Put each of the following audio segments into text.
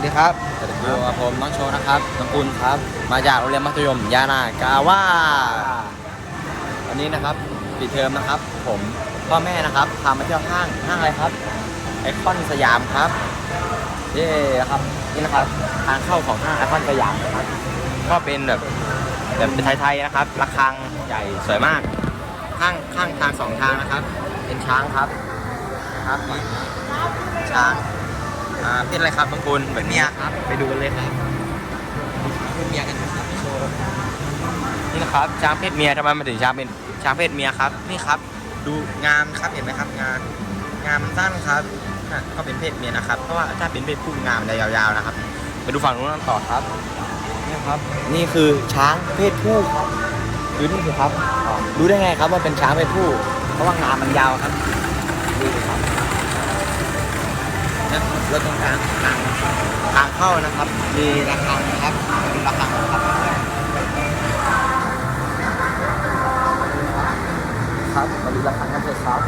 วัสดีครับอยู่กับผมน้องโชว์นะครับน้องปุณครับ มาจากโรงเรียนมัธยมยานากาว่าวันนี้นะครับปิดเทอมนะครับ ผมพ่อแม่นะครับพามาเที่ยวห้างห้างอะไรครับไอคอนสยามครับเย้ครับนี่นะครับทางเข้าของห้างไอคอนสยามนะครับก็เป็นแบบแบบเป็นไทยๆนะครับระฆังใหญ่สวยมาก ข้างข้างทางสองทางนะครับ เป็นช้างครับนะครับช้าง อ่าเป็นอะไรครับบางคุณเป็นเมียครับ ไปดูกันเลยครับเป็นเมียกันนะครับพี่โชว์นี่นะครับช้างเพศเมียทำไมมันถึงช้างเป็นช้างเพศเมียครับ นี่ครับ ดูงามครับเห็นไหมครับงามงามสั้นครับอะก็เป็นเพศเมียนะครับ เพราะว่าถ้าเป็นเพศผู้งามจะยาวๆนะครับ ไปดูฝั่งนู้นกันต่อครับนี่ครับ นี่คือช้างเพศผู้ครับดูนี่สิครับอ๋อรู้ได้ไงครับว่าเป็นช้างเพศผู้ เพราะว่างามันยาวครับดูสิครับ นะแล้วตรงกลางทางทางเข้านะครับ มีระฆังนะครับมีระฆังนะครับครับมาดูระฆังกันเถอะครับ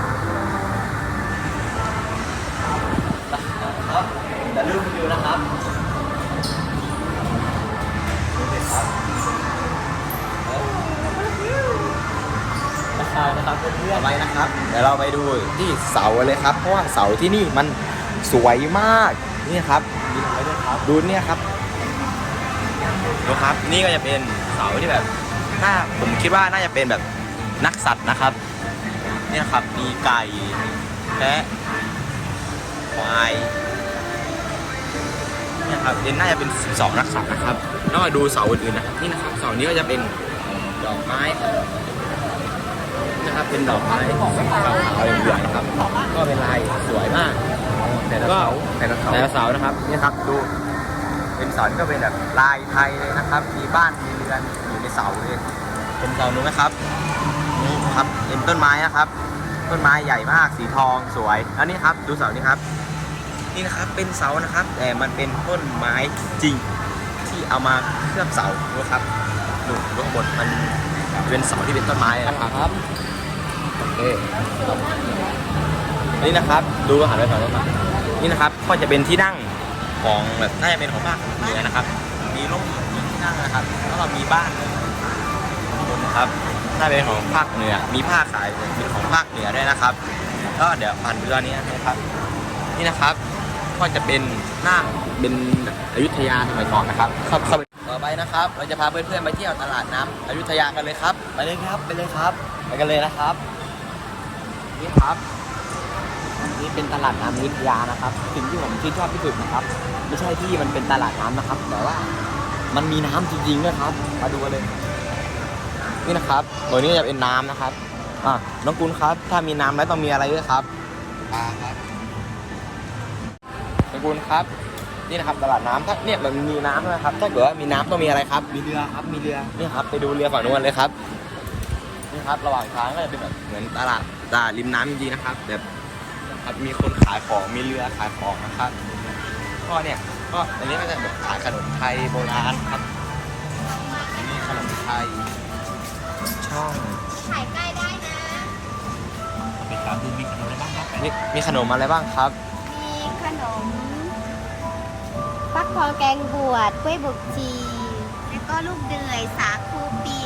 ครับอย่าลืมไปดูนะครับนะครับนะครับเพื่อนๆไปนะครับ เดี๋ยวเราไปดูที่เสาเลยครับ เพราะว่าเสาที่นี่มัน สวยมากนี่ครับมีอะไรด้วยครับดูเนี่ยครับดูครับ นี่ก็จะเป็นเสาที่แบบน่าผมคิดว่าน่าจะเป็นแบบนักสัตว์นะครับ เนี่ยครับมีไก่และควายเนี่ยครับเดนน่าจะเป็นเสานักสัตว์นะครับแล้วมาดูเสาอื่นๆนะครับนี่นะครับเสานี้ก็จะเป็นดอกไม้ครับนะครับเป็นดอกไม้ขาวๆเหลืองๆครับ ก็เป็นลายสวยมาก แต่ละก็เสาแต่ละเสาแต่ละเสานะครับนี่ครับดูเป็นเสาที่ก็เป็นแบบลายไทยเลยนะครับ มีบ้านมีเรือนอยู่ในเสาเลยเป็นเสานู้นนะครับนี่ครับเป็นต้นไม้นะครับ ต้นไม้ใหญ่มากสีทองสวยแล้วนี่ครับดูเสานี้ครับ นี่นะครับเป็นเสานะครับ แต่มันเป็นต้นไม้จริงที่เอามาเคลือบเสาดูครับดูดูข้างบนมันเป็นเสาที่เป็นต้นไม้นะครับโอเค นี่นะครับ ดูหันไปฝั่งนู้นครับนี่นะครับก็จะเป็นที่นั่งของแบบน่าจะเป็นของภาคเหนือนะครับ มีร่มมีที่นั่งนะครับแล้วก็มีบ้านข้างบนนะครับถ้าเป็นของภาคเหนือ มีผ้าขายเป็นของภาคเหนือด้วยนะครับก็เดี๋ยวผ่านไปตอนนี้นะครับ นี่นะครับก็จะเป็นหน้าเป็นอยุธยาสมัยก่อนนะครับเข้าไปต่อไปนะครับ เราจะพาเพื่อนๆไปเที่ยวตลาดน้ำอยุธยากันเลยครับ ไปเลยครับไปเลยครับ ไปกันเลยนะครับ นี่ครับ นี่เป็นตลาดน้ำอยุธยานะครับสิ่งที่ผมชื่นชอบที่สุดนะครับ ไม่ใช่ที่มันเป็นตลาดน้ำนะครับ แต่ว่ามันมีน้ำจริงๆด้วยครับ มาดูกันเลย นี่นะครับตัวนี้จะเป็นน้ำนะครับอะน้องกุลครับ ถ้ามีน้ำแล้วต้องมีอะไรด้วยครับปลาครับน้องกุลครับ นี่นะครับตลาดน้ำถ้าเนี่ยมันมีน้ำนะครับ ถ้าเกิดว่ามีน้ำต้องมีอะไรครับ มีเรือครับมีเรือนี่ครับ ไปดูเรือฝั่งนู้นเลยครับนี่ครับ ระหว่างทางก็จะเป็นแบบเหมือนตลาดตลาดริมน้ำจริงๆนะครับแบบ ครับมีคนขายของมีเรือขายของนะครับก็เนี่ยก็อันนี้ก็จะแบบขายขนมไทยโบราณครับอันนี้ขนมไทยช่องถ่ายใกล้ได้นะไปตามดูมีขนมอะไรบ้างครับมีมีขนมอะไรบ้างครับ มีขนมฟักทองแกงบวชกล้วยบุกจี แล้วก็ลูกเดือยสาคูเปี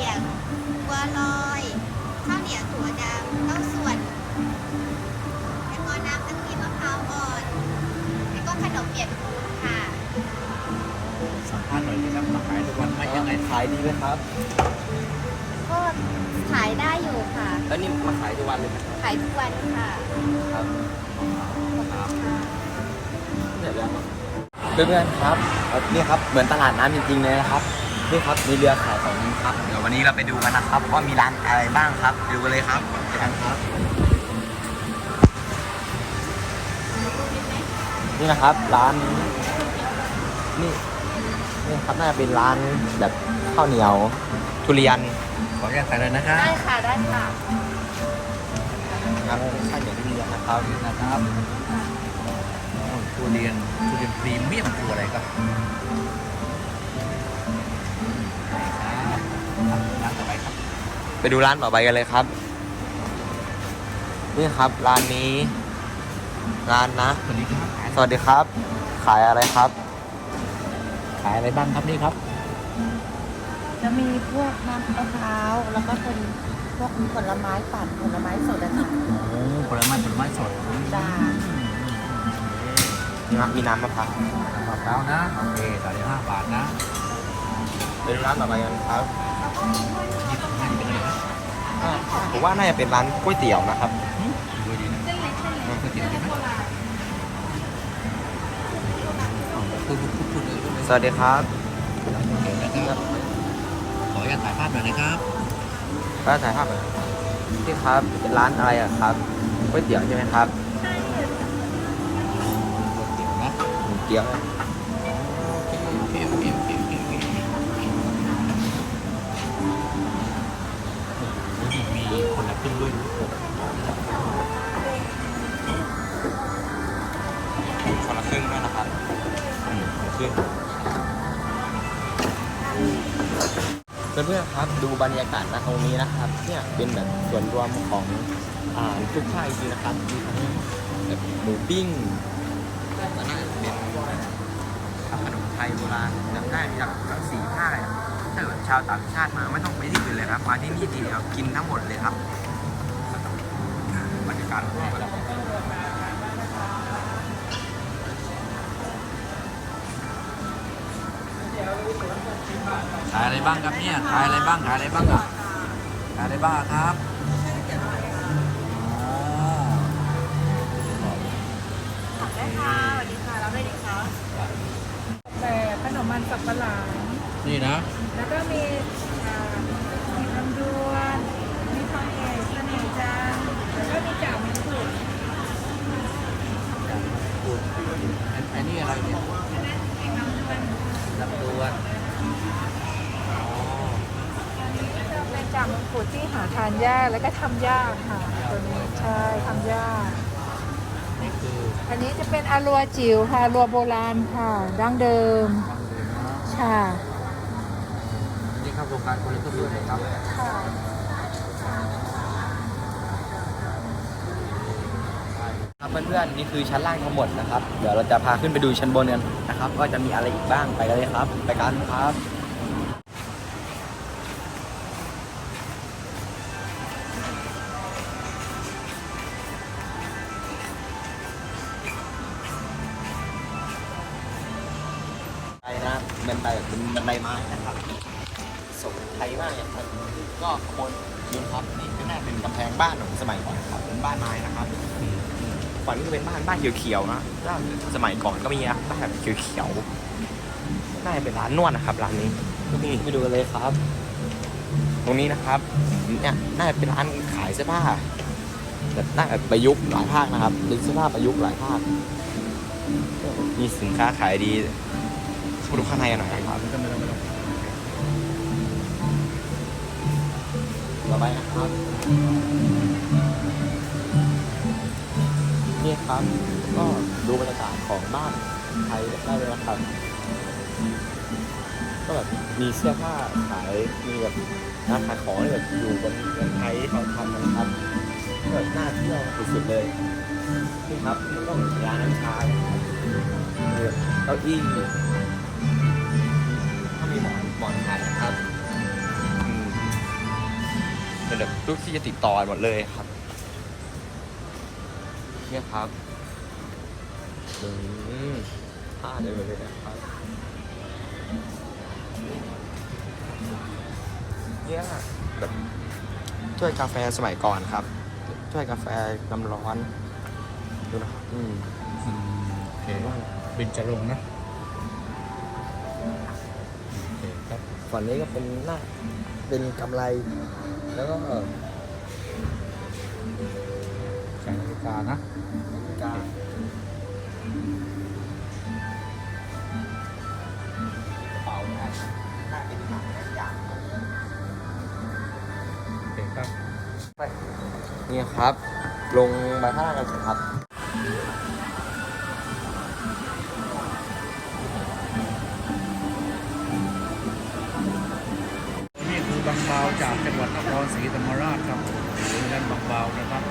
ก็ขนมเปียกปูนค่ะสัมภาษณ์หน่อยที่ครับมาขายทุกวันไหมยังไงขายดีไหมครับ ก็ขายได้อยู่ค่ะ แล้วนี่มาขายทุกวันเลยไหมครับขายทุกวันค่ะครับค่ะเดี๋ยวแล้วเพื่อนๆครับเอานี่ครับเหมือนตลาดน้ำจริงๆเลยนะครับนี่ครับมีเรือขายของครับ เดี๋ยววันนี้เราไปดูกันนะครับว่ามีร้านอะไรบ้างครับไปดูกันเลยครับไปกันครับ นี่นะครับ ร้านนี้นี่นี่ครับน่าจะเป็นร้านแบบข้าวเหนียว ทุเรียนขออนุญาตถ่ายเลยนะครับได้ค่ะได้ค่ะครับข้าวเหนียวทุเรียนนะครับนะครับโอ้ทุเรียนทุเรียนพรีเมียมคืออะไรครับครับร้านต่อไปครับ ไปดูร้านต่อไปกันเลยครับนี่ครับร้านนี้ ร้านนะสวัสดีครับ สวัสดีครับ ขายอะไรครับ ขายอะไรบ้างครับนี่ครับ จะมีพวกน้ำมะพร้าวแล้วก็เป็นพวกผลไม้ปั่นผลไม้สดอะค่ะโอ้ผลไม้ผลไม้สดจ้านี่ครับมีน้ำมะพร้าวมะพร้าวนะ โอเคสามสิบห้าบาทนะเป็นร้านต่อไปกันครับยี่สิบห้าเป็นเลยนะผมว่าน่าจะเป็นร้านก๋วยเตี๋ยวนะครับ สวัสดีครับเดี๋ยวนะครับขออนุญาตถ่ายภาพหน่อยนะครับก็ถ่ายภาพหน่อยพี่ครับเป็นร้านอะไรอะครับก๋วยเตี๋ยวใช่ไหมครับนะเตี๋ยวโอเคโอเคโอเคโอเคโอเคโอ้โหมีคนละครึ่งด้วย อืมคนเพื่อนๆครับดูบรรยากาศณตรงนี้นะครับ เนี่ยเป็นแบบส่วนรวมของอ่าทุกภาคจริงนะครับมีทั้งแบบหมูปิ้งแล้วน่าจะเป็นขนมไทยโบราณจำได้จากทั้งสี่ภาคเลยถ้าเกิดชาวต่างชาติมาไม่ต้องไปที่อื่นเลยครับ มาที่นี่ทีเดียวกินทั้งหมดเลยครับบรรยากาศรอบแอะไรบ้างครับเนี่ยขายอะไรบ้างขายอะไรบ้างอะขายอะไรบ้างอะครับอ๋อได้ค่ะสวัสดีค่ะรับได้ดีคะแต่ขนมมันสับปะหลังนี่นะ แล้วก็มีอ่ามีลำดวนมีทองเอกเสน่ห์จันทร์แล้วก็มีจ่ามีสุกอันอันนี้อะไรเนี่ย ลำดวนอ๋อ จะเป็นจ่ามงกุฎที่หาทานยากแล้วก็ทำยากค่ะตัวนี้ใช่ทำยาก นี่คืออันนี้จะเป็นอารัวจิ๋วค่ะอารัวโบราณค่ะ ดั้งเดิมลำดวนนะค่ะ นี่ครับโครงการคนละครึ่งด้วยนะครับค่ะ ครับเพื่อนๆนี่คือชั้นล่างทั้งหมดนะครับ เดี๋ยวเราจะพาขึ้นไปดูชั้นบนกันนะครับว่าจะมีอะไรอีกบ้างไปกันเลยครับ ไปกันครับ แบบเป็นบันไดไม้นะครับสมไทยมากเลยครับก็ขบวนดูนะครับนี่ก็น่าเป็นกำแพงบ้านของสมัยก่อนครับเป็นบ้านไม้นะครับก่อนนี่ก็เป็นบ้านบ้านเขียวๆนะบ้านสมัยก่อนก็มีนะบ้านแบบเขียวๆน่าจะเป็นร้านนวดนะครับร้านนี้ก็มีไปดูกันเลยครับ ตรงนี้นะครับเนี่ยน่าจะเป็นร้านขายเสื้อผ้าแบบน่าจะประยุกต์หลายภาคนะครับเป็นเสื้อผ้าประยุกต์หลายภาคมีสินค้าขายดีไปดูข้างในกันหน่อยนะครับ ต่อไปนะครับนี่ครับ ก็ดูบรรยากาศของบ้านไทยได้เลยนะครับ ก็แบบมีเสื้อผ้าขายมีแบบร้านขายของที่แบบอยู่บนเมืองไทยที่เขาทำนะครับก็แบบน่าเที่ยวสุดๆเลยนี่ครับมันก็เหมือนร้านน้ำชานะครับมีแบบเก้าอี้ก็มีหมอนหมอนขายนะครับ เป็นแบบรูปที่จะติดต่อหมดเลยครับ เนี่ยครับอืมผ้าเต็มไปเลยนะครับ เนี่ยแบบถ้วยกาแฟสมัยก่อนครับถ้วยกาแฟน้ำร้อนดูนะครับอืมอืมโอเคเป็นจะลงค์นะโอเคครับ ฝั่งนี้ก็เป็นหน้าเป็นกำไร แล้วก็ใช้นาฬิกานะกาเป๋านะหน้าเป็นหนังอย่างโอเคครับนี่ครับ ลงไปข้างล่างกันเถอะครับ รศรีธรรมราชครับหรือด้านบางเบานะครับ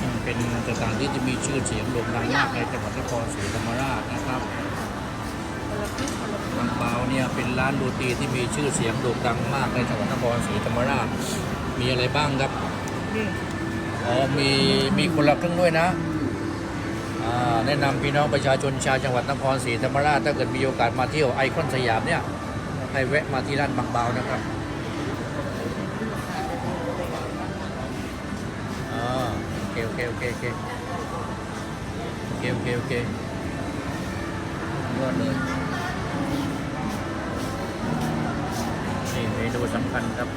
ซึ่งเป็นสถานที่ที่มีชื่อเสียงโด่งดังมากในจังหวัดนครศรีธรรมราชนะครับบางเบาเนี่ยเป็นร้านโรตีที่มีชื่อเสียงโด่งดังมากในจังหวัดนครศรีธรรมราช มีอะไรบ้างครับอ๋อมีมีคนละครึ่งด้วยนะแนะนำพี่น้องประชาชนชาวจังหวัดนครศรีธรรมราชถ้าเกิดมีโอกาสมาเที่ยวไอคอนสยามเนี่ยให้แวะมาที่ร้านบางเบานะครับอ่าโอ เคโอเคโอเคโอเคโอเคโอเคโอเคยอดเลยนี่เมนูสำคัญครับ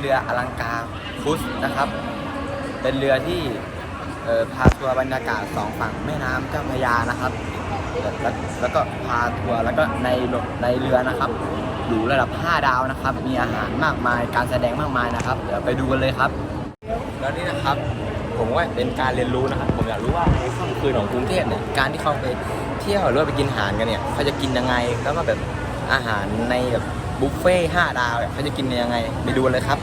เรืออลังการฟุสนะครับ เป็นเรือที่พาทัวร์บรรยากาศสองฝั่งแม่น้ำเจ้าพระยานะครับแล้วแล้วก็พาทัวร์แล้วก็ในในเรือนะครับหรูระดับ 5 ดาวนะครับ มีอาหารมากมายการแสดงมากมายนะครับ เดี๋ยวไปดูกันเลยครับ แล้วนี่นะครับผมว่าเป็นการเรียนรู้นะครับ ผมอยากรู้ว่าในค่ำคืนของกรุงเทพเนี่ยการที่เขาไปเที่ยวหรือว่าไปกินอาหารกันเนี่ยเขาจะกินยังไงแล้วก็แบบอาหารในแบบบุฟเฟ่ห้าดาวเนี่ยเขาจะกินยังไงไปดูกันเลยครับ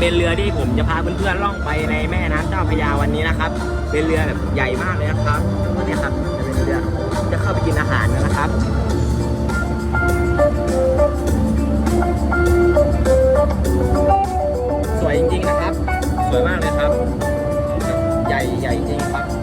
เป็นเรือที่ผมจะพาเพื่อนๆล่องไปในแม่น้ำเจ้าพระยาวันนี้นะครับ เป็นเรือแบบใหญ่มากเลยนะครับก็เนี่ยครับจะเป็นเรือจะเข้าไปกินอาหารนนะครับสวยจริงๆนะครับ สวยมากเลยครับ ใหญ่ใหญ่จริงครับ